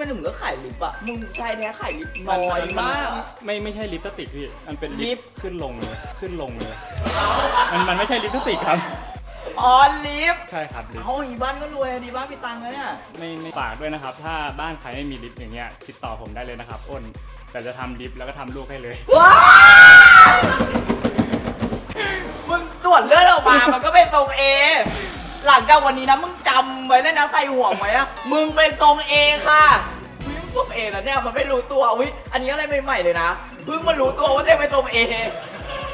ไมถึงเลือกขายลิปอะมึงชายแท้ขายลิปน้อยมาก ไม่ไม่ใช่ลิปสติกพี่ มันเป็นลิลิป ปขึ้นลงเลย ขึ้นลงเลย มันมันไม่ใช่ลิปสติกครับ อ๋อลิปใช่ครับลิป เอาอีบ้านก็รวยอะดีบ้านมีตังค์แล้วเนี่ย ไม่ไม่ฝากด้วยนะครับ ถ้าบ้านใครไม่มีลิปอย่างเงี้ยติดต่อผมได้เลยนะครับอ้นแต่จะทำลิปแล้วก็ทำลูกให้เลย ว้าวมึงตรวจเลือดออกมา มันก็เป็นทรงเอ หลังจากวันนี้นะมึงจำไว้เลยนะใส่หัวไว้อะมึงเป็นทรงเอค่ะมึงทรงเอแล้วเนี่ยมันไม่รู้ตัวอุ้ยอันนี้อะไรใหม่ๆเลยนะเพิ่งมารู้ตัวว่าตัวเองเป็นทรงเอ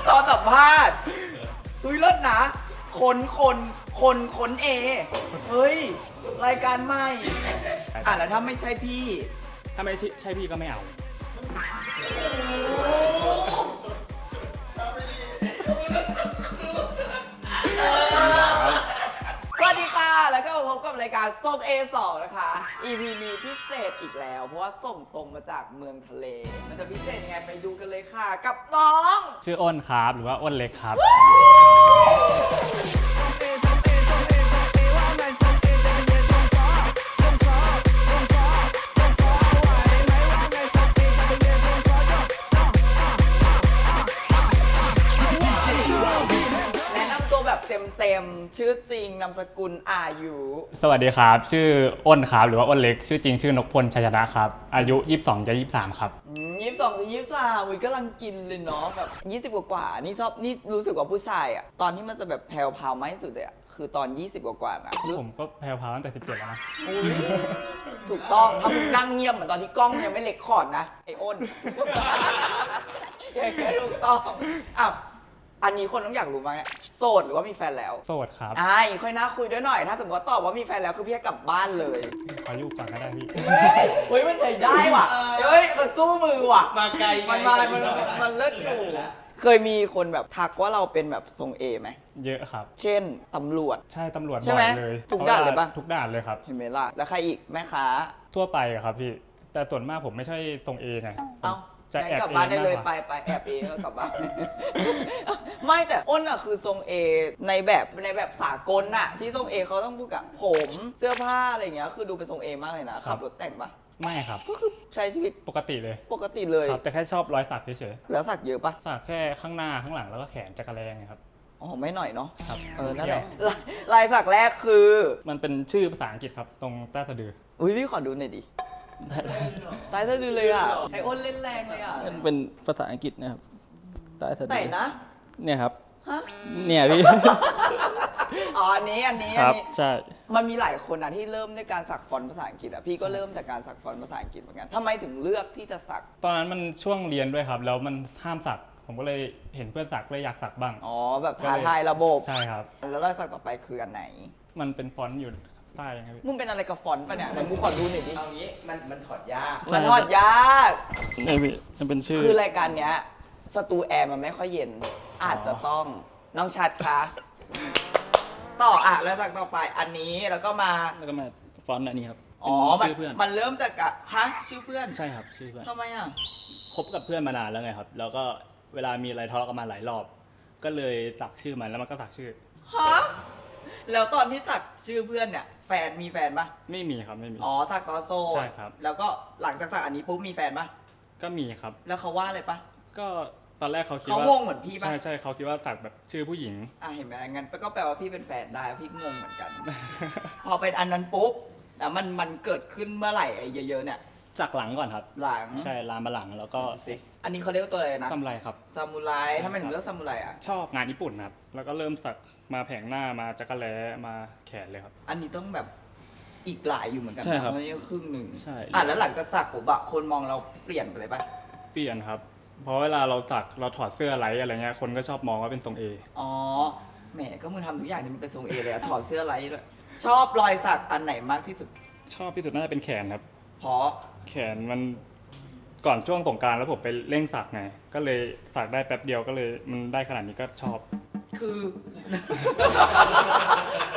ตอนสัมภาษณ์อุ้ยเลิศนะคนคนคนคนเอเฮ้ยรายการใหม่อะแล้วถ้าไม่ใช่พี่ ถ้าไม่ใช่ใช่พี่ก็ไม่เอา รายการส่ง A2 นะคะ EP นี้พิเศษอีกแล้ว เพราะว่าส่งตรงมาจากเมืองทะเล มันจะพิเศษยังไงไปดูกันเลยค่ะ กับน้อง ชื่ออ้นครับ หรือว่าอ้นเล็กครับแชื่อจริงนามสกุลอายุสวัสดีครับ ชื่ออ้นครับหรือว่าอ้นเล็ก ชื่อจริงชื่อนกพลชัยชนะครับ อายุ 22จะ23 ครับ ยี่สิบสองถึงยี่สิบสามอุ้ยกำลังกินเลยเนาะแบบยี่สิบกว่าๆนี่ชอบนี่รู้สึกว่าผู้ชายอะตอนที่มันจะแบบแพลวพราวมากที่สุดเลยอะคือตอน 20 กว่าๆนะรู้ผมก็แพลวพราวตั้งแต่ 17แล้วนะอุ๊ยถูกต้องถ้ามึงนั่งเงียบเหมือนตอนที่กล้องยังไม่เล็กคอร์ดนะไอ้อ้นอย่างนี้ถูกต้องอะ อันนี้คนต้องอยากรู้มั้งเนี่ยโสดหรือว่ามีแฟนแล้วโสดครับอ่าอีกค่อยน่าคุยด้วยหน่อย ถ้าสมมติว่าตอบว่ามีแฟนแล้วคือพี่ให้กลับบ้านเลย ขออยู่ก่อนก็ได้พี่ เฮ้ยมันใช้ได้ว่ะ เฮ้ย มันสู้มือว่ะ มาไกลไงมันมามันมันเลิศอยู่เคยมีคนแบบทักว่าเราเป็นแบบทรงเอไหม เยอะครับ เช่น ตำรวจ ใช่ตำรวจใช่บ่ไหมอยเลยทุกด่านเลยปะ ทุกด่านเลยครับ เห็นไหมล่ะ แล้วใครอีก แม่ค้า ทั่วไปอะครับพี่ แต่ส่วนมากผมไม่ใช่ตรงเอไงเอ้า จะงั้นแอบกลับเอบ้านได้เลยมากกไปว่าไปแอบเองแล้วกลับบ้าน ไม่แต่อ้นอะคือทรงเอในแบบในแบบสากลน่ะ ที่ทรงเอเขาต้องพูดกับผมเสื้อผ้าอะไรเงี้ย คือดูเป็นทรงเอมากเลยนะขับรถแต่งปะไม่ครับ ก็คือใช้ชีวิตปกติเลย ปกติเลยครับแต่แค่ชอบรอยสักเฉยแล้วสักเยอะปะๆสักแค่ข้างหน้าข้างหลังแล้วก็แขนจักรแลงครับอ๋อไม่หน่อยเนาะครับเออนั่นแหละลายลายสักแรกคือ มันเป็นชื่อภาษาอังกฤษครับ ตรงใต้สะดืออุ้ยพี่ขอดูหน่อยดิ ตายซะดูเลยอะ ไออ้นเล่นแรงเลยอะมันเป็นภาษาอังกฤษนะครับใต้สะดืไหนนะ เนี่ยครับ ฮะ เนี่ยพี่ อ๋อ อันนี้ อันนี้ คอันรับนี้ ใช่ มันมีหลายคนนะที่เริ่มด้วยการสักฟอนต์ภาษาอังกฤษอะ พี่ก็เริ่มจากการสักฟอนต์ภาษาอังกฤษเหมือนกันทำไมถึงเลือกที่จะสัก ตอนนั้นมันช่วงเรียนด้วยครับ แล้วมันห้ามสัก ผมก็เลยเห็นเพื่อนสักเลยอยากสักบ้างอ๋อ แบบก็ท้าเลยทายระบบ ใช่ครับ แล้วรอยสักต่อไปคืออันไหน มันเป็นฟอนต์อยู่ ใต้ยังไงพี่มึงเป็นอะไรกับฟอนต์ปะเนี่ยไหนกูขอดูหน่อยดิ เอางี้มันมันถอดยาก มันทอดยาก เนี่ยพี่มันเป็นชื่อ คือรายการเนี้ยสตูแอร์มันไม่ค่อยเย็น อาจจะต้องน้องชัดคะ ต่ออะแล้วจากต่อไปอันนี้แล้วก็มา แล้วก็มาฟอนต์อันนี้ครับอ๋อเป็นมันชื่อเพื่อนมันเริ่มจากอะฮะชื่อเพื่อนใช่ครับชื่อเพื่อนทำไมอะ คบกับเพื่อนมานานแล้วไงครับ แล้วก็เวลามีอะไรทะเลาะกันมาหลายรอบ ก็เลยสักชื่อมันแล้วมันก็สักชื่อ ฮะ แล้วตอนที่สักชื่อเพื่อนเนี่ยแฟนมีแฟนปะไม่มีครับไม่มี อ๋อสักตอนโซใช่ครับ แล้วก็หลังจากสักอันนี้ปุ๊บมีแฟนปะก็มีครับ แล้วเขาว่าอะไรปะ ก็ตอนแรกเขาคิดเขาว่างงเหมือนพี่ปะ ใช่ใช่เขาคิดว่าสักแบบชื่อผู้หญิง อะเห็นไหมงั้นก็แปลว่าพี่เป็นแฟนได้พี่งงเหมือนกัน พอเป็นอันนั้นปุ๊บแล้วมันมันเกิดขึ้นเมื่อไหร่ไอ้เยอะๆเนี่ยสักหลังก่อนครับ หลัง ใช่ลามมาหลังแล้วก็สิ อันนี้เขาเรียกว่าตัวอะไรนะทำไรครับ ซามูไรใช่ทำไมถึครังบเลือกซามูไรอะ ชอบงานญี่ปุ่นครับ แล้วก็เริ่มสักมาแผงหน้ามาจักรแล้มาแขนเลยครับ อันนี้ต้องแบบอีกหลายอยู่เหมือนกันนะใช่ครับเพราะนี่ก็ครึ่งหนึ่งใช่ อะแล้วหลังจากสักผมอะคนมองเราเปลี่ยนไปเลยปะเปลี่ยนครับ เพราะเวลาเราสักเราถอดเสื้อไลท์อะไรเงี้ยคนก็ชอบมองว่าเป็นทรงเออ๋อแหมก็มึงทำทุกอย่างที่มันเป็นทรงเอเลยอะถอดเสื้อไลท์ด้วยชอบรอยสักอันไหนมากที่สุดชอบที่สุดน่าจะเป็นแขนครับ เพราะแขนมัน ก่อนช่วงสงกรารแล้วผมไปเร่งสักไง ก็เลยสักได้แป๊บเดียวก็เลยมันได้ขนาดนี้ก็ชอบ คือ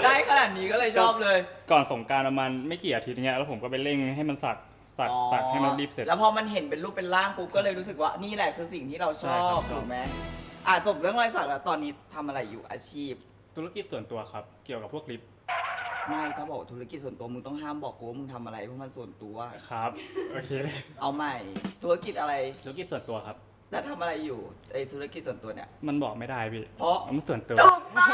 ได้ขนาดนี้ก็เลยชอบเลยก่อนสงกรารประมาณไม่กี่อาทิตย์เงี้ยแล้วผมก็ไปเร่งให้มันสักสักอ๋อสักให้มันรีบเสร็จ แล้วพอมันเห็นเป็นรูปเป็นร่างปุ๊บก็เลยรู้สึกว่านี่แหละคือสิ่งที่เราชใช่อครับบ ชอบ ถูกไหมอะจบเรื่องรอยสักแล้วตอนนี้ทำอะไรอยู่อาชีพ ธุรกิจส่วนตัวครับ เกี่ยวกับพวกลิฟต์ ไม่ถ้าบอกธุรกิจส่วนตัวมึงต้องห้ามบอกกูว่ามึงทำอะไรเพราะมันส่วนตัว ครับ โอเคเลยเอาใหม่ ธุรกิจอะไรธุรกิจส่วนตัวครับ แล้วทำอะไรอยู่ไอธุรกิจส่วนตัวเนี่ย มันบอกไม่ได้พี่เพราะ มันส่วนตัว ถูกต้อง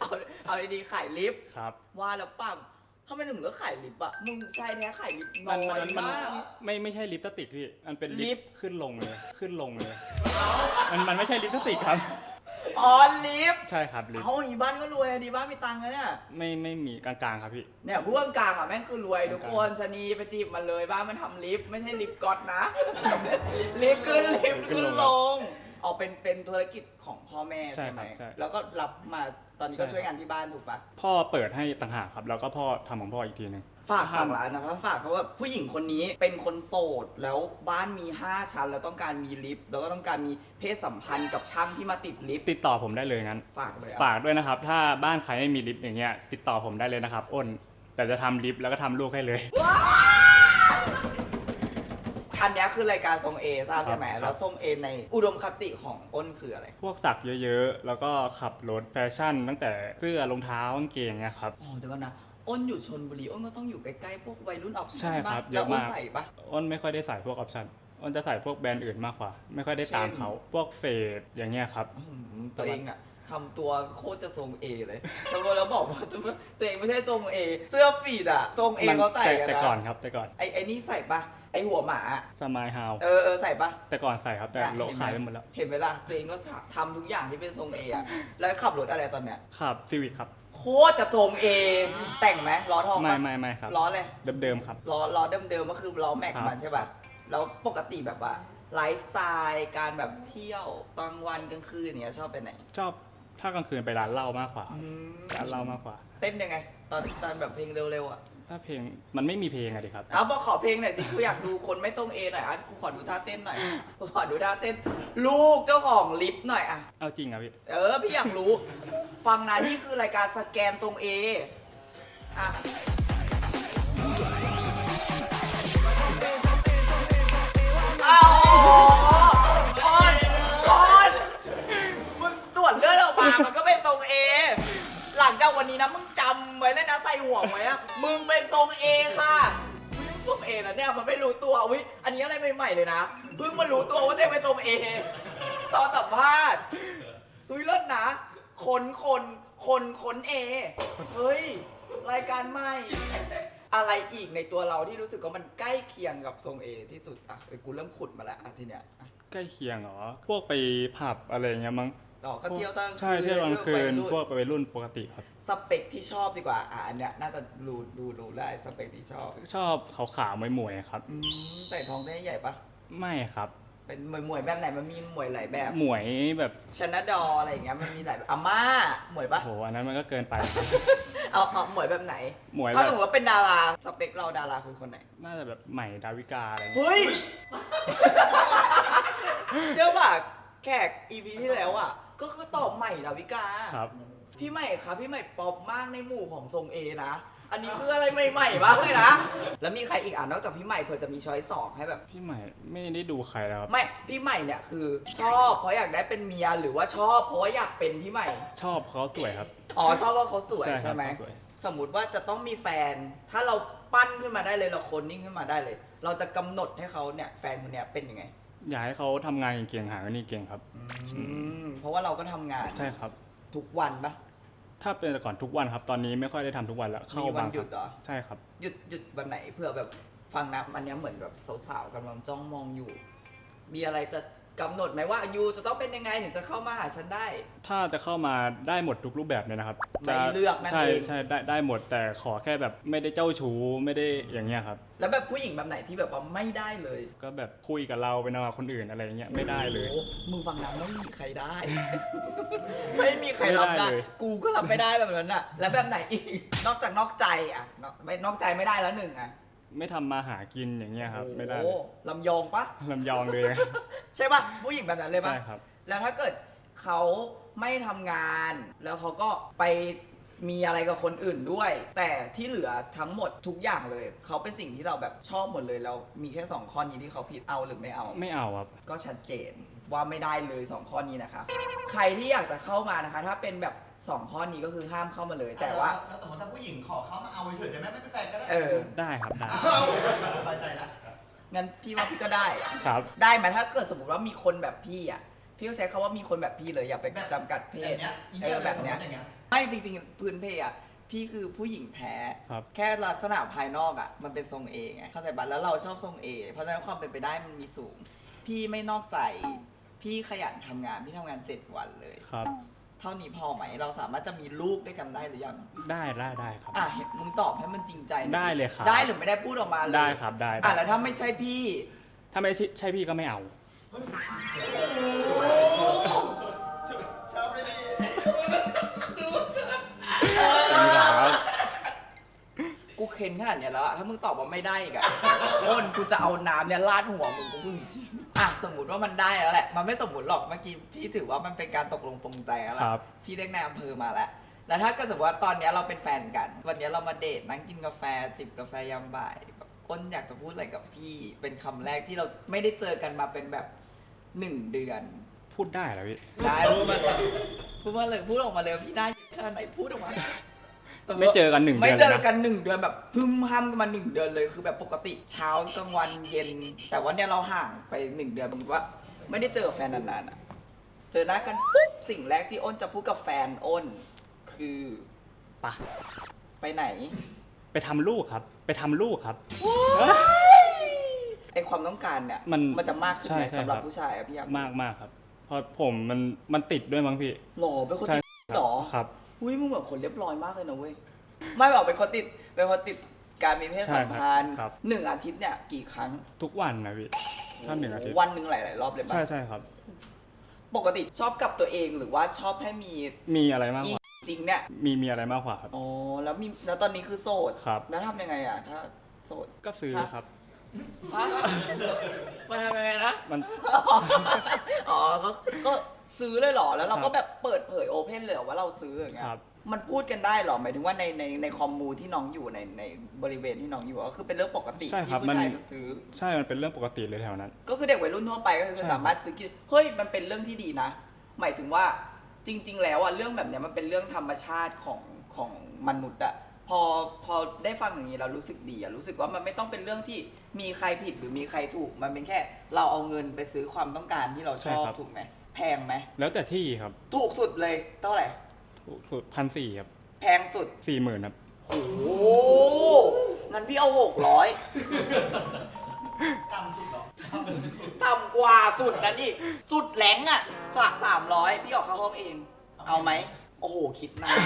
เอาเอาดีๆขายลิฟต์ครับว่าแล้วปังทำไมถึงเลือกขายลิฟต์อะมึงชายแท้ขายลิฟต์น้มัอนมันยมันมาก ไม่ไม่ใช่ลิปสติกพี่ มันเป็นลิลิฟฟต์ ต์ขึ้นลงเลย ขึ้นลงเลย มันมันไม่ใช่ลิปสติกครับ อ๋อลิฟต์ใช่ครับลิฟต์เอาอีบ้านก็รวยอะดีบ้านมีตังค์นะเนี่ยไม่ไม่มีกลางๆครับพี่ เนี่ยผู้กลางๆอะแม่งคือรวยทุกคนชะนีไปจีบมันเลยบ้านมันทำลิฟต์ไม่ใช่ลิฟต์ก๊อตนะ ลิฟต์ขึ้นลิฟต์ขึ้นลงออกเป็นเป็นธุรกิจของพ่อแม่ใช่ใช่ไหมครับใช่ แล้วก็รับมา ตอนนี้ก็ใช่ช่วยงานที่บ้านถูกปะพ่อเปิดให้ต่างหากครับ แล้วก็พ่อทำของพ่ออีกทีหนึ่ง ฝากฝากร้านนะฝากเขาว่าผู้หญิงคนนี้เป็นคนโสดแล้วบ้านมี 5 ชั้น แล้วต้องการมีลิฟต์แล้วก็ต้องการมีเพศสัมพันธ์กับช่างที่มาติดลิฟต์ติดต่อผมได้เลยงั้น ฝากเลยอะ ฝากด้วยนะครับ ถ้าบ้านใครไม่มีลิฟต์อย่างเงี้ยติดต่อผมได้เลยนะครับ อ้น แต่จะทำลิฟต์แล้วก็ทำลูกให้เลย อันเนี้ยคือรายการทรงเอทราบใช่ไหมครับ แล้วทรงเอในอุดมคติของอ้นคืออะไร พวกสักเยอะๆ แล้วก็ขับรถแฟชั่น ตั้งแต่เสื้อรองเท้ากางเกงเนี่ยครับ อ๋อเดี๋ยวก่อนนะอ้นอยู่ชนบุรีอ้นก็ต้องอยู่ใกล้ๆพวกวัยรุ่นออฟใช่ครับแล้วเยอะอ้นมาก ใส่ปะ อ้นไม่ค่อยได้ใส่พวกออปชั่นอ้นจะใส่พวกแบรนด์อื่นมากกว่า ไม่ค่อยได้ตามเช่นเขา พวกเฟดอย่างเงี้ยครับ อื้อหือตัวเองอะ ทำตัวโคตรจะทรงเอเลยแล้วแล้วบอกว่าตัวตัวเองไม่ใช่ทรงเอเสื้อฟีดอะทรงเอมันเขาใส่แต่กันแต่นะก่อนครับแต่ก่อนไอไอนี่ใส่ปะไอหัวหมาอะสมายฮาวเออเออใส่ปะแต่ก่อนใส่ครับแต่อะโละเห็นไหมขายไปหมดแล้ว เห็นไหมล่ะตัวเองก็ทำทุกอย่างที่เป็นทรงเออะแล้วขับรถอะไรตอนเนี้ยครับซีวิคครับโคตรจะทรงเอแต่งไหมล้อทองไม่ปะไม่ไม่ครับล้อเลยเดิมๆครับล้อล้อเดิมๆก็คือล้อแม็กครับมันใช่ป่ะแล้วปกติแบบว่าไลฟ์สไตล์การแบบเที่ยวกลางวันกลางคืนเนี่ยชอบไปไหน ชอบ ถ้ากลางคืนไปร้านเหล้ามากกว่าร้านเหล้ามากกว่า เต้นยังไง ตอนตอนแบบเพลงเร็วๆอะถ้าเพลงมันไม่มีเพลงอะดิครับ เอาบอกขอเพลงหน่อยสิกูอยากดูคนไม่ตรงเอหน่อยอะกูขอดูท่าเต้นหน่อยกูขอดูท่าเต้น ลูกเจ้าของลิฟต์หน่อยอะเอาจริงอะพี่ เออพี่อยากรู้ ฟังนะนี่คือรายการสแกนทรงเออะเอา นะใส่หัวไว้อะมึงเป็นทรงเอค่ะมึงทรงเอนะเนี่ยมันไม่รู้ตัวอุ้ยอันนี้อะไรใหม่ๆเลยนะเพิ่งมารู้ตัวว่าเต้เป็นทรงเอตอนสัมภาษณ์อุ้ยเลิศนะคนคนคนคนเอเฮ้ยรายการใหม่ อะไรอีกในตัวเราที่รู้สึกว่ามันใกล้เคียงกับทรงเอที่สุดอะเอ้ยกูเริ่มขุดมาแล้วอะทีเนี้ยอะใกล้เคียงเหรอ พวกไปผับอะไรอย่างเงี้ยมั้งต่อก็เที่ยวตั้งใช่เที่ยวกลางคืนวัยรุ่พวกไปรุ่นปกติครับ สเปคที่ชอบดีกว่าอะอันเนี้ยน่าจะดูดูดูได้สเปคที่ชอบชอบขาวๆมวยๆครับ อืมแต่ท้องได้ใหญ่ปะไม่ครับเป็นหมวยหมวยแบบไหนมันมีหมวยหลายแบบหมวยแบบชนะดออะไรอย่างเงี้ยมันมีหลายแบบอาม่าหมวยปะโหอันนั้นมันก็เกินไปครับเอาเอาหมวยแบบไหนหมวยถ้าแบสมบมติว่าเป็นดาราสเปคเราดาราคือคนไหนน่าจะแบบใหม่ดาวิกาอะไรเงี้ยเฮ้ย เชื่อป่ะแขกอีพีที่แล้วอะก็คือตอบใหม่ดาวิกา ครับ พี่ใหม่ครับพี่ใหม่ป๊อปมากในหมู่ของทรงเอนะ อันนี้คืออะไรใหม่ๆบ้างเลยนะ แล้วมีใครอีกอะนอกจากพี่ใหม่เผื่อจะมีช้อยสองให้แบบ พี่ใหม่ไม่ได้ดูใครแล้วครับไม่พี่ใหม่เนี่ยคือชอบเพราะอยากได้เป็นเมียหรือว่าชอบเพราะว่าอยากเป็นพี่ใหม่ ชอบเขาสวยครับอ๋อชอบว่าเขาสวยใช่ครับใช่ไหมเขาสวยสมมุติว่าจะต้องมีแฟน ถ้าเราปั้นขึ้นมาได้เลยเราคนนิ่งขึ้นมาได้เลย เราจะกำหนดให้เขาเนี่ยแฟนคนเนี้ยเป็นยังไง อยากให้เขาทำงานเก่งๆหาเงินนี่เก่งครับ อืม เพราะว่าเราก็ทำงานใช่ครับ ทุกวันปะ ถ้าเป็นแต่ก่อนทุกวันครับ ตอนนี้ไม่ค่อยได้ทำทุกวันแล้วเข้ามีวันบางหยุดเหรอ ใช่ครับ หยุดหยุดวันไหนเผื่อแบบฟังนะอันเนี้ยเหมือนแบบสาวๆกำลังจ้องมองอยู่ มีอะไรจะ กำหนดไหมว่ายูจะต้องเป็นยังไงถึงจะเข้ามาหาฉันได้ ถ้าจะเข้ามาได้หมดทุกรูปแบบเลยนะครับไม่จะเลือกนั่นใช่เอง ใช่ได้ได้หมดแต่ขอแค่แบบไม่ได้เจ้าชู้ไม่ได้อย่างเงี้ยครับ แล้วแบบผู้หญิงแบบไหนที่แบบว่าไม่ได้เลยก็แบบคุยกับเราไปนอนกับคนอื่นอะไรเงี้ยไม่ได้เลย โอ้โหมึงฟังนะไม่มีใครได้ ไม่มีใครรับได้ ไม่ได้เลย กูก็รับไม่ได้แบบนั้นอะ แล้วแบบไหนอีก นอกจากนอกใจอะนอกไม่นอกใจไม่ได้แล้วหนึ่งอะ ไม่ทำมาหากินอย่างเงี้ยครับ ไม่ได้โอ้โหลำยองปะลำยองเลยใช่ปะผู้หญิงแบบนั้นเลยปะใช่ครับ แล้วถ้าเกิดเขาไม่ทำงาน แล้วเขาก็ไป มีอะไรกับคนอื่นด้วย แต่ที่เหลือทั้งหมดทุกอย่างเลย เขาเป็นสิ่งที่เราแบบชอบหมดเลยแล้วมีแค่สองข้อนี้ที่เขาผิดเอาหรือไม่เอา ไม่เอาครับ ก็ชัดเจนว่าไม่ได้เลย 2 ข้อนี้นะคะใครที่อยากจะเข้ามานะคะ ถ้าเป็นแบบ 2 ข้อนี้ก็คือห้ามเข้ามาเลย แต่ว่า แล้วสมมติถ้าผู้หญิงขอเข้ามาเอาเฉยๆได้ไหมไม่เป็นแฟนก็ได้เออได้ครับได้สบายใจแล้วงั้นพี่ว่าพี่ก็ได้ ครับ ได้ไหมถ้าเกิดสมมติว่ามีคนแบบพี่อะ พี่ก็ใช้คาว่ามีคนแบบพี่เลยอย่าไปจำกัดเพแบศบเนี้ยเออแบบเนี้ยอย่างเงี้ย ไม่จริงๆพื้นเพอะพี่คือผู้หญิงแท้ ครับ แค่ลักษณะภายนอกอะมันเป็นทรงเอไงเข้าใจปะแล้วเราชอบทรงเอเพราะฉะนั้นความเป็นไปได้มันมีสูง พี่ไม่นอกใจ พี่ขยันทำงานพี่ทำงานเจ็ดวันเลย ครับ เท่านี้พอไหมเราสามารถจะมีลูกด้วยกันได้หรือยังได้ได้ได้ครับ อะเห็นมึงตอบให้มันจริงใจหน่อได้เลยครับ ได้หรือไม่ได้พูดออกมาเลยได้ครับได้ได้อะแล้วถ้าไม่ใช่พี่ ถ้าไม่ใช่ใช่พี่ก็ไม่เอา ชอบเลยดิครับกูเค้นขนาดเนี้ยแล้วอะถ้ามึงตอบว่าไม่ได้อีกอะอ้นกูจะเอาน้ำเนี่ยราดหัวมึงกูพูดจริงๆอะสมมติว่ามันได้แล้วแหละ มันไม่สมมติหรอกเมื่อกี้พี่ถือว่ามันเป็นการตกลงปรงใจแล้วคล่ะรับ พี่เรียกนายอำเภอมาแล้ว แล้วถ้าเก็สมมติว่าตอนเนี้ยเราเป็นแฟนกัน วันเนี้ยเรามาเดทนั่งกินกาแฟจิบกาแฟยามบ่ายแบบอ้นอยากจะพูดอะไรกับพี่ เป็นคำแรกที่เราไม่ได้เจอกันมาเป็นแบบหนึ่งเดือน พูดได้เหรอพี่ ได้พูดมาเลยพูดมาเลยพูดออกมาเลยพี่ได้แค่ไหนพูดออกมาสติไม่เจอกันหนึ่งเดือนไม่เลยเจอนะกันหนึ่งเดือนแบบพึ่มห้ามกันมาหนึ่งเดือนเลยคือแบบปกติเช้ากลางวันเย็น แต่ว่าเนี่ยเราห่างไปหนึ่งเดือนผมว่า ไม่ได้เจอกับแฟนนานๆอะเจอหน้ากันปุ๊บสิ่งแรกที่อ้นจะพูดกับแฟนอ้น คือปะไปไหน ไปทำลูกครับ ไปทำลูกครับ ไอความต้องการเนี่ยมันมันจะมากขึ้นไหมใช่ใช่สำหรับครับ ผู้ชายอะพี่อยากมากมากครับ เพราะผมมันมันติดด้วยมั้งพี่หล่อเป็นคนใช่ติดหรอครับ อุ้ยมึงเหมือนคนเรียบร้อยมากเลยนะเว้ยไม่บอกเป็นคนติดเป็นคนติดการมีเพศสัมพันธ์ใช่ครับ หนึ่งอาทิตย์เนี่ยกี่ครั้งทุกวันนะพี่ถ้าหนึ่งอาทิตย์วันหนึ่งหลายๆรอบเลยปะใช่ใช่ครับ ปกติชอบกับตัวเองหรือว่าชอบให้มีมีอะไรมากอีกว่า จริงเนี่ยมีมีอะไรมากกว่าครับ อ๋อแล้วมีแล้วตอนนี้คือโสดครับ แล้วทำยังไงอะถ้าโสด ก็ซื้อฮะครับ ฮะมันทำยังไงนะ มัน อ๋อก็ก็ซื้อเลยเหรอ แล้วเราครับก็แบบเปิดเผยโอเพนเลยเหรอว่าเราซื้ออย่างเงี้ยครับ มันพูดกันได้เหรอหมายถึงว่าในในในคอมมูที่น้องอยู่ในในบริเวณที่น้องอยู่ก็คือเป็นเรื่องปกติใช่ที่ครับผู้มัน ชายจะซื้อ ใช่ มันเป็นเรื่องปกติเลยแถวนั้น ก็คือเด็กวัยรุ่นทั่วไปก็คือใช่ สามารถซื้อกินเฮ้ยมันเป็นเรื่องที่ดีนะ หมายถึงว่าจริง ๆ แล้วอะเรื่องแบบเนี้ยมันเป็นเรื่องธรรมชาติของของมนุษย์อะพอพอได้ฟังอย่างนี้เรารู้สึกดีอะรู้สึกว่ามันไม่ต้องเป็นเรื่องที่มีใครผิดหรือมีใครถูก มันเป็นแค่ เราเอาเงินไปซื้อความต้องการที่เราชอบใช่ครับ ถูกไหมแพงไหมแล้วแต่ที่ครับ ถูกสุดเลยเท่าไหร่ พันสี่ครับแพงสุด สี่หมื่นครับ โอ้โหงั้นพี่เอาหกร้อยต่ำสุดเหรอต่ำกว่าสุดนะนี่สุดแหลงอะจากสามร้อยพี่ออกค่าห้องเอง เอาไหม โอ้โห คิดนาน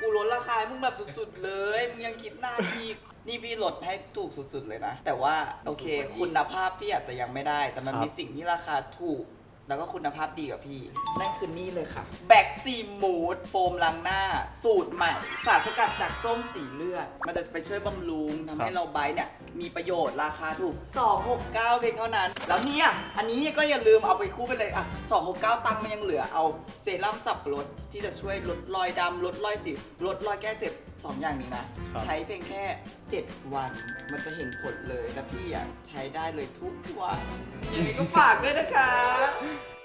กูลดราคาให้มึงแบบสุดๆเลย มึงยังคิดนานอีก นี่พี่ลดให้ถูกสุดๆเลยนะ แต่ว่าโอเค คุณภาพพี่อาจจะยังไม่ได้ แต่มันครับมีสิ่งที่ราคาถูก แล้วก็คุณภาพดีกว่าพี่ นั่นคือนี่เลยค่ะ แบ็กซีมูดโฟมล้างหน้า สูตรใหม่ สารสกัดจากส้มสีเลือด มันจะไปช่วยบำรุงทำให้ครับเราไบรท์เนี่ย มีประโยชน์ราคาถูก 269 เพียงเท่านั้น แล้วเนี่ย อันนี้ก็อย่าลืมเอาไปคู่ไปเลยอะ 269 ตังค์มันยังเหลือเอาเซรั่มสับปะรดที่จะช่วยลดรอยดำลดรอยสิวลดรอยแก้เจ็บ สองอย่างนี้นะ ครับใช้เพียงแค่ 7 วัน มันจะเห็นผลเลย และพี่อะใช้ได้เลยทุกวันยังไงก็ฝากด้วยนะคะ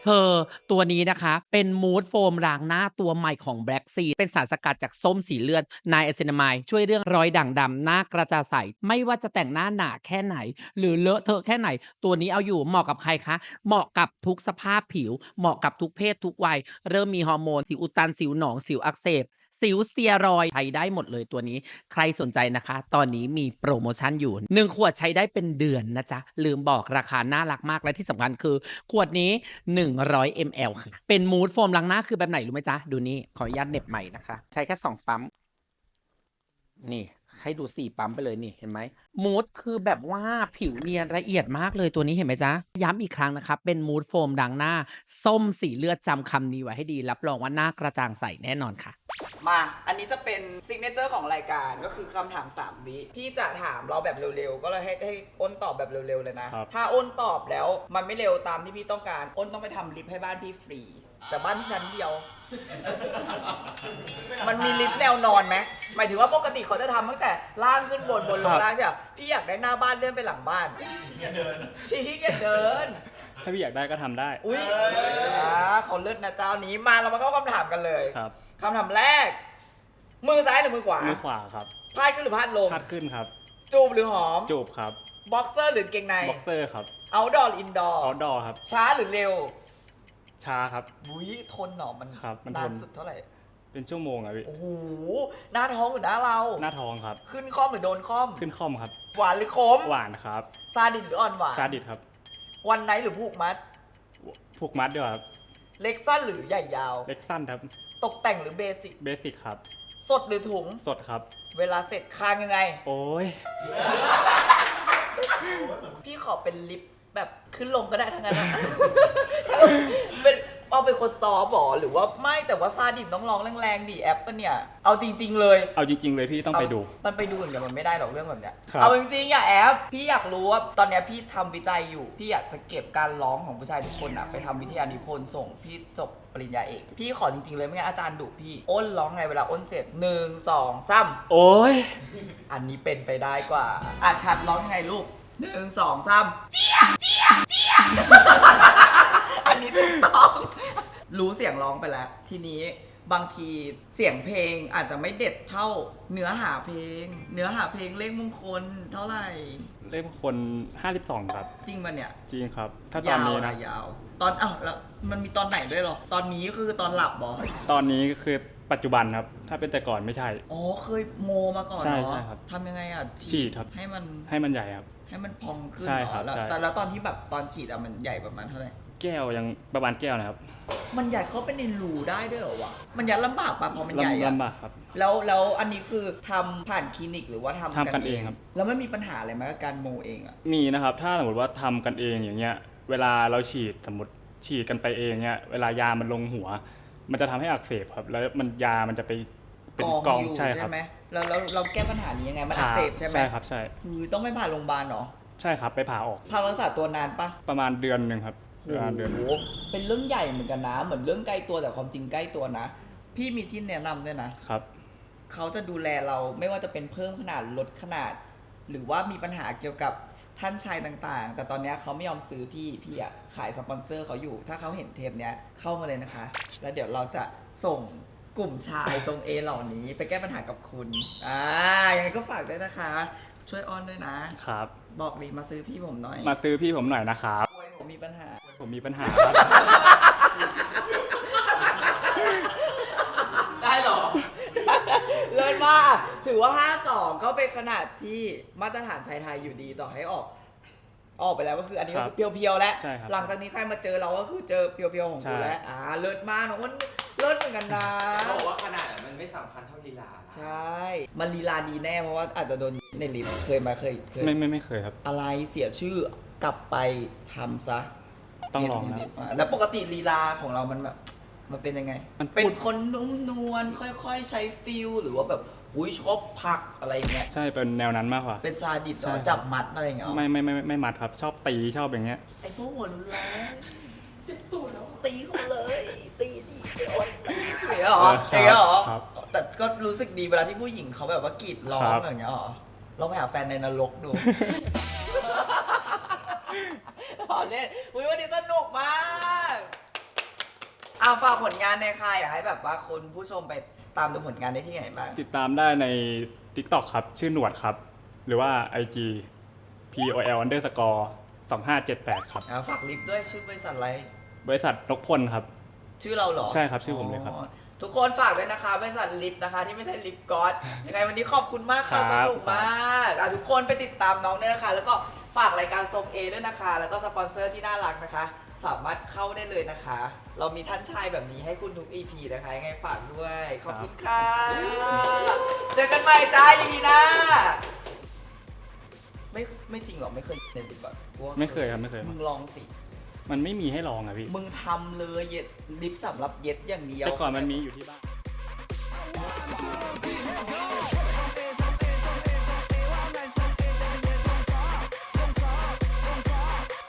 เธอตัวนี้นะคะเป็นมูดโฟมล้างหน้าตัวใหม่ของ Black Sea เป็นสารสกัดจากส้มสีเลือดนายเอเซนามายช่วยเรื่องรอยด่างดำหน้ากระจาใส ไม่ว่าจะแต่งหน้าหนาแค่ไหน หรือเลอะเทอะแค่ไหน ตัวนี้เอาอยู่เหมาะกับใครคะ เหมาะกับทุกสภาพผิว เหมาะกับทุกเพศทุกวัย เริ่มมีฮอร์โมน สิวอุดตันสิวหนองสิวอักเสบ สิวสเตียรอยใช้ได้หมดเลยตัวนี้ ใครสนใจนะคะ ตอนนี้มีโปรโมชั่นอยู่ 1 ขวดใช้ได้เป็นเดือนนะจ๊ะ ลืมบอกราคาน่ารักมากและที่สำคัญคือ ขวดนี้ 100 ml ค่ะ เป็นมูดโฟมล้างหน้าคือแบบไหนรู้ไหมจ๊ะ ดูนี่ ขออนุญาตเน็บใหม่นะคะ ใช้แค่ 2 ปั๊ม นี่ให้ดูสี่ปั๊มไปเลยนี่เห็นไหมมูดคือแบบว่าผิวเนียนละเอียดมากเลยตัวนี้เห็นไหมจ๊ะ ย้ำอีกครั้งนะครับ เป็นมูดโฟมดังหน้า ส้มสีเลือดจำคำนี้ไว้ให้ดี รับรองว่าหน้ากระจ่างใสแน่นอนค่ะ มา อันนี้จะเป็นซิกเนเจอร์ของรายการก็คือคำถาม3วิพี่จะถามเราแบบเร็วๆ ก็เลยให้ให้อ้นตอบแบบเร็วๆเลยนะ ครับ ถ้าอ้นตอบแล้วมันไม่เร็วตามที่พี่ต้องการ อ้นต้องไปทำลิฟต์ให้บ้านพี่ฟรี แต่บ้านพี่ชั้นเดียว มันมีลิฟต์แนวนอนไหมหมายถึงว่าปกติเขาจะทำตั้งแต่ล่างขึ้นบนบนลครังบล่างใช่ไหมพี่อยากได้หน้าบ้านเลื่อนไปหลังบ้านอย่าเดินพี่ขี้เกียจเดิน ถ้าพี่อยากได้ก็ทำได้อุ้ยอ่าเขาเลิศนะเจ้านี้มาเรามาเข้าคำถามกันเลยครับคำถามแรก มือซ้ายหรือมือขวามือขวาครับพาดขึ้นหรือพาดลงพัดขึ้นครับ จูบหรือหอมจูบครับบ็อกเซอร์หรือเกงในบ็อกเซอร์ครับเอาดอร์หรืออินดอร์เอาดอครับ ช้าหรือเร็วช้าครับ บุ้ยทนหนอมันครับมันนาทนนสุดเท่าไหร่ เป็นชั่วโมงอะพี่โอ้โห หน้าท้องหรือหน้าเรา หน้าท้องครับ ขึ้นคล่อมหรือโดนคล่อม ขึ้นคอมครับ หวานหรือขม หวานครับซาดิสหรืออ่อนหวานซาดิสครับ วันไหนหรือผูกมัด ผูกมัดด้วยครับ เล็กสั้นหรือใหญ่ยาว เล็กสั้นครับ ตกแต่งหรือเบสิก เบสิกครับ สดหรือถุง สดครับ เวลาเสร็จคางยังไง โอ้ย พี่ขอเป็นลิฟต์แบบขึ้นลงก็ได้ทั้งนั้นนะเป็น เอาเป็นคนซอฟต์หรอหรือว่าไม่แต่ว่าซาดิสต้องร้องแรงๆดิแอปปะเนี่ยเอาจริง ๆ เลยเอาจริง ๆ เลยพี่ต้องไปดูมันไปดูอย่างเดียวมันไม่ได้หรอกเรื่องแบบเนี้ยครับ เอาจริงๆอย่าแอปพี่อยากรู้ว่าตอนเนี้ยพี่ทำวิจัยอยู่พี่อยากจะเก็บการร้องของผู้ชายทุกคนอะไปทำวิทยานิพนธ์ส่งพี่จบปริญญาเอกพี่ขอจริงๆเลยไม่งั้นอาจารย์ดุพี่อ้นร้องไงเวลาอ้นเสร็จหนึ่งสองสาม โอ้ย อันนี้เป็นไปได้กว่าอะชัดร้องยังไงลูกหนึ่งสองสามเจี๊ยเจี๊ยเจี๊ย อันนี้ถูกต้อง รู้เสียงร้องไปแล้ว ทีนี้บางทีเสียงเพลงอาจจะไม่เด็ดเท่าเนื้อหาเพลง เนื้อหาเพลงเลขมงคลเท่าไหร่ เล่มคน 52 ครับ จริงปะเนี่ย จริงครับ ถ้าตอนนี้นะยาวอะยาว ตอนอ้าวแล้วมันมีตอนไหนด้วยเหรอ ตอนนี้คือตอนหลับเหรอ ตอนนี้ก็คือปัจจุบันครับ ถ้าเป็นแต่ก่อนไม่ใช่ อ๋อเคยโมมาก่อนใช่เหรอใช่ครับทำยังไงอะฉีดครับ ให้มันให้มันใหญ่ครับ ให้มันพองขึ้นใช่เหอครับแล้วใช่ แต่แล้วตอนที่แบบตอนฉีดอะมันใหญ่ประมาณเท่าไหร่ แก้วยังประมาณแก้วนะครับมันใหญ่เข้าไปในรูได้ด้วยเหรอวะ มันยัดลำบากปะพอมันใหญ่ลำอะลำบากครับ แล้วแล้วอันนี้คือทำผ่านคลินิกหรือว่าทำทำกันเองครับ แล้วไม่มีปัญหาอะไรไหมกับการโมเองอะมีนะครับ ถ้าสมมติว่าทำกันเองอย่างเงี้ย เวลาเราฉีดสมมติฉีดกันไปเองเงี้ย เวลายามันลงหัว มันจะทำให้อักเสบครับ แล้วมันยามันจะไปเป็นกองอยู่ใช่ครับไหมแล้วแล้วเราแก้ปัญหานี้ยังไง มันอักเสบใช่ไหมใช่ครับ ใช่ คือต้องไปผ่าโรงพยาบาลเหรอ ใช่ครับ ไปผ่าออก พักรักษาตัวนานปะประมาณเดือนหนึ่งครับ ประมาณเดือนหนึ่งโอ้โหเป็นเรื่องใหญ่เหมือนกันนะ เหมือนเรื่องใกล้ตัวแต่ความจริงใกล้ตัวนะ พี่มีที่แนะนำด้วยนะ ครับ เขาจะดูแลเราไม่ว่าจะเป็นเพิ่มขนาดลดขนาด หรือว่ามีปัญหาเกี่ยวกับท่านชายต่างๆ แต่ตอนเนี้ยเขาไม่ยอมซื้อพี่พี่อะขายสปอนเซอร์เขาอยู่ ถ้าเขาเห็นเทปเนี้ยเข้ามาเลยนะคะ แล้วเดี๋ยวเราจะส่งกลุ่มชาย ทรงเอเหล่านี้ ไปแก้ปัญหากับคุณอ่ายังไงก็ฝากด้วยนะคะ ช่วยอ้อนด้วยนะ ครับ บอกดีมาซื้อพี่ผมหน่อยมาซื้อพี่ผมหน่อยนะครับผมมีปัญหา ผมมีปัญหาครับ ได้เหรอ เลิศมาก ถือว่า 52 ก็เป็นขนาดที่มาตรฐานชายไทยอยู่ดีต่อให้ออก ออกไปแล้วก็คืออันนี้ก็ครับคือเพียวๆแล้วใช่ครับหลังจากนี้ใครมาเจอเราก็คือเจอเพียวๆของใช่กูแล้วอ่าเลิศมากน้องอ้นเลิศเหมือนกันนะเขาบอกว่าขนาดอะมันไม่สำคัญเท่าลีลานะใช่มันลีลาดีแน่เพราะว่าอาจจะโดนในลิฟต์เคยมาเคยเคยไม่ไม่ไม่เคยครับ อะไรเสียชื่อกลับไปทำซะต้องลองเรียนนะในลิฟต์อะแล้วปกติลีลาของเรามันแบบมันเป็นยังไง มันพูด เป็นคนนุ่มนวลค่อยๆ ใช้ฟิลหรือว่าแบบ อุ้ยชอบผักอะไรอย่างเงี้ยใช่เป็นแนวนั้นมากกว่า เป็นซาดิสเหรใช่อครับ จับมัดอะไรอย่างเงี้ยไม่ไม่ไม่ไม่ไม่มัดครับ ชอบตีชอบอย่างเงี้ย ไอ้พวกหัวรุนแรงเจ็บตัวแล้วตีเขาเลย ตีดิโอ๊ยอย่างเงี้ยเหรอเอออย่างเงี้ยเหรอครับแต่ก็รู้สึกดีเวลาที่ผู้หญิงเขาแบบว่ากรีดร้องครับ อย่างเงี้ยเหรอลองไปหาแฟนในนรกดูพอเล่นอุ้ยวันนี้สนุกมาก เอาฝากผลงานในค่ายอยากให้แบบว่าคนผู้ชมไป ตามดูผลงานได้ที่ไหนบ้าง ติดตามได้ใน TikTok ครับ ชื่อหนวดครับ หรือว่า IG POL underscore 2578 ครับ อ่าฝากลิฟต์ด้วยชื่อบริษัทอะไร บริษัทนกพลครับ ชื่อเราเหรอใช่ครับชื่อผมเลยครับทุกคนฝากด้วยนะคะบริษัทลิฟต์นะคะ ที่ไม่ใช่ลิฟต์ก๊อตยังไงวันนี้ขอบคุณมากค่ะคสรับ นุกมากอะทุกคนไปติดตามน้องด้วยนะคะ แล้วก็ฝากรายการทรงเอด้วยนะคะ แล้วก็สปอนเซอร์ที่น่ารักนะคะ สามารถเข้าได้เลยนะคะ เรามีท่านชายแบบนี้ให้คุณทุก EP นะคะยังไงฝากด้วย ขอบคุณค่ะ เจอกันใหม่จ้าอย่างนี้นะไม่ไม่จริงหรอกไม่เคยในลิฟต์ก่อนกลัวไม่เคยครับไม่เคย มึงลองสิ มันไม่มีให้ลองอะพี่ มึงทำเลยเย็ดลิฟต์สำหรับเย็ดอย่างเดียวแต่ก่อนมันมีอยู่ที่บ้าน